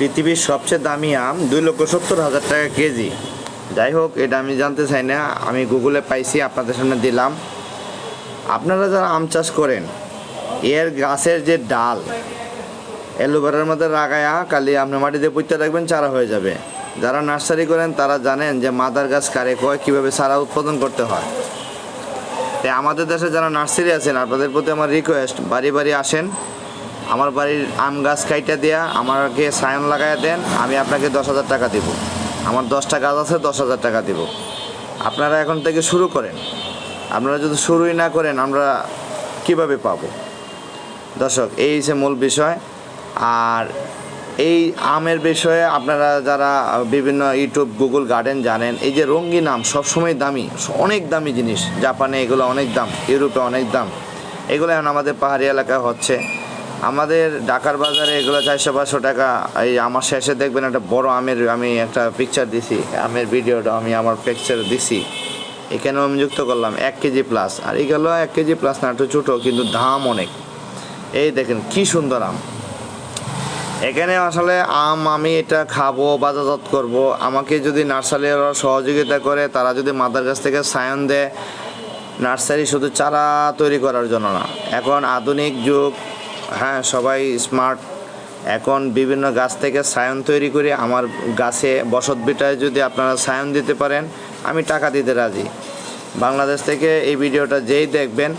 পৃথিবীর সবচেয়ে দামি আম দুই লক্ষ সত্তর হাজার টাকা কেজি। যাই হোক, এটা আমি জানতে চাই না, আমি গুগলে পাইছি, আপনাদের সামনে দিলাম। আপনারা যারা আম চাষ করেন, এর গাছের যে ডাল, অ্যালোভেরার মধ্যে লাগায়া কালি আপনি মাটিতে পুঁততে রাখবেন, চারা হয়ে যাবে। যারা নার্সারি করেন, তারা জানেন যে মাদার গাছ কারে কয়, কীভাবে চারা উৎপাদন করতে হয়। তাই আমাদের দেশে যারা নার্সারি আছেন, আপনাদের প্রতি আমার রিকোয়েস্ট বাড়ি বাড়ি আসেন। আমার বাড়ির আম গাছ কাইটা দেয়া আমাকে সায়ন লাগাই দেন, আমি আপনাকে দশ হাজার টাকা দিব। আমার দশটা গাছ আছে, দশ হাজার টাকা দিব। আপনারা এখন থেকে শুরু করেন। আপনারা যদি শুরুই না করেন, আমরা কীভাবে পাবো? দর্শক, এই হচ্ছে মূল বিষয়। আর এই আমের বিষয়ে আপনারা যারা বিভিন্ন ইউটিউব, গুগল, গার্ডেন জানেন, এই যে রঙ্গিন আম সবসময় দামি, অনেক দামি জিনিস। জাপানে এগুলো অনেক দাম, ইউরোপে অনেক দাম। এগুলো এখন আমাদের পাহাড়ি এলাকায় হচ্ছে। আমাদের ঢাকার বাজারে এগুলো চারশো পাঁচশো টাকা। এই আমার শেষে দেখবেন একটা বড় আমের, আমি একটা পিকচার দিছি, আমের ভিডিওটা আমি আমার পিকচার দিছি। এখানেও আমি যুক্ত করলাম, এক কেজি প্লাস আর এগুলো এক কেজি প্লাস না, একটু ছোটো, কিন্তু দাম অনেক। এই দেখেন, কি সুন্দর আম। এখানে আসলে আম আমি এটা খাব, বাজারজাত করব। আমাকে যদি নার্সারিরা সহযোগিতা করে, তারা যদি মাদার কাছ থেকে সায়ন দেয় নার্সারি শুধু চারা তৈরি করার জন্য না। এখন আধুনিক যুগ হ্যাঁ সবাই স্মার্ট এখন বিভিন্ন গাছ থেকে সায়ন তৈরি করে আমার গাছে বসত বিটায় যদি আপনারা সায়ন দিতে পারেন, আমি টাকা দিতে রাজি। বাংলাদেশ থেকে এই ভিডিওটা যেই দেখবেন,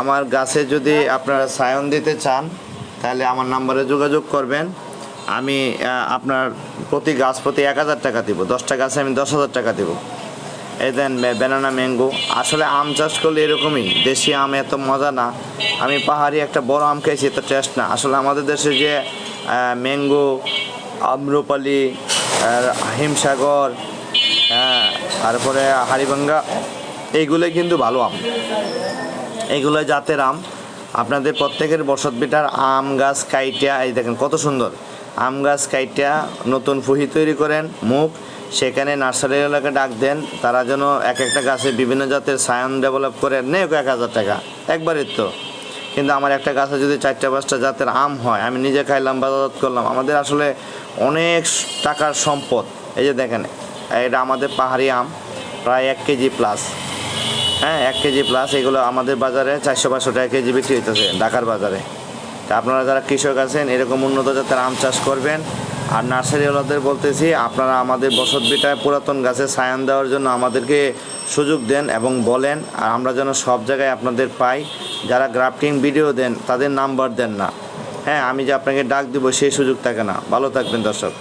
আমার গাছে যদি আপনারা সায়ন দিতে চান, তাহলে আমার নাম্বারে যোগাযোগ করবেন। আমি আপনার প্রতি গাছ প্রতি এক হাজার টাকা দিব। দশটা গাছে আমি দশ হাজার টাকা দিব। এই দেন ব্যানানা ম্যাঙ্গো আসলে আম চাষ করলে এরকমই, দেশি আম এত মজা না। আমি পাহাড়ি একটা বড় আম খাইছি এত টেস্ট না। আসলে আমাদের দেশে যে ম্যাঙ্গো আম্রপালি হিমসাগর হ্যাঁ তারপরে হাড়িভাঙ্গা এইগুলোই কিন্তু ভালো আম। এগুলো জাতের আম। আপনাদের প্রত্যেকের বসত বিটার আম, গাছ কাইটা এই দেখেন কত সুন্দর। আম গাছ কাইটা নতুন ফুহি তৈরি করেন, মুখ। সেখানে নার্সারি এলাকা ডাক দেন, তারা যেন এক একটা গাছে বিভিন্ন জাতের সায়ন ডেভেলপ করে নেই এক হাজার টাকা। একবারের তো। কিন্তু আমার একটা গাছে যদি চারটা, পাঁচটা জাতের আম হয়, আমি নিজে খাইলাম, বাজারজাত করলাম, আমাদের আসলে অনেক টাকার সম্পদ। এই যে দেখেন, এটা আমাদের পাহাড়ি আম, প্রায় এক কেজি প্লাস হ্যাঁ এক কেজি প্লাস এগুলো আমাদের বাজারে চারশো, পাঁচশো টাকা কেজি বিক্রি হইতেছে, ঢাকার বাজারে। তা আপনারা যারা কৃষক আছেন, এরকম উন্নত জাতের আম চাষ করবেন। আর নার্সারিওয়ালাদের বলতেছি, আপনারা আমাদের বসত বিটায় পুরাতন গাছে সায়ান দেওয়ার জন্য আমাদেরকে সুযোগ দেন এবং বলেন, আর আমরা যেন সব জায়গায় আপনাদের পাই। যারা গ্রাফটিং ভিডিও দেন, তাদের নাম্বার দেন না। হ্যাঁ আমি যে আপনাকে ডাক দিব, সেই সুযোগ থাকে না। ভালো থাকবেন, দর্শক।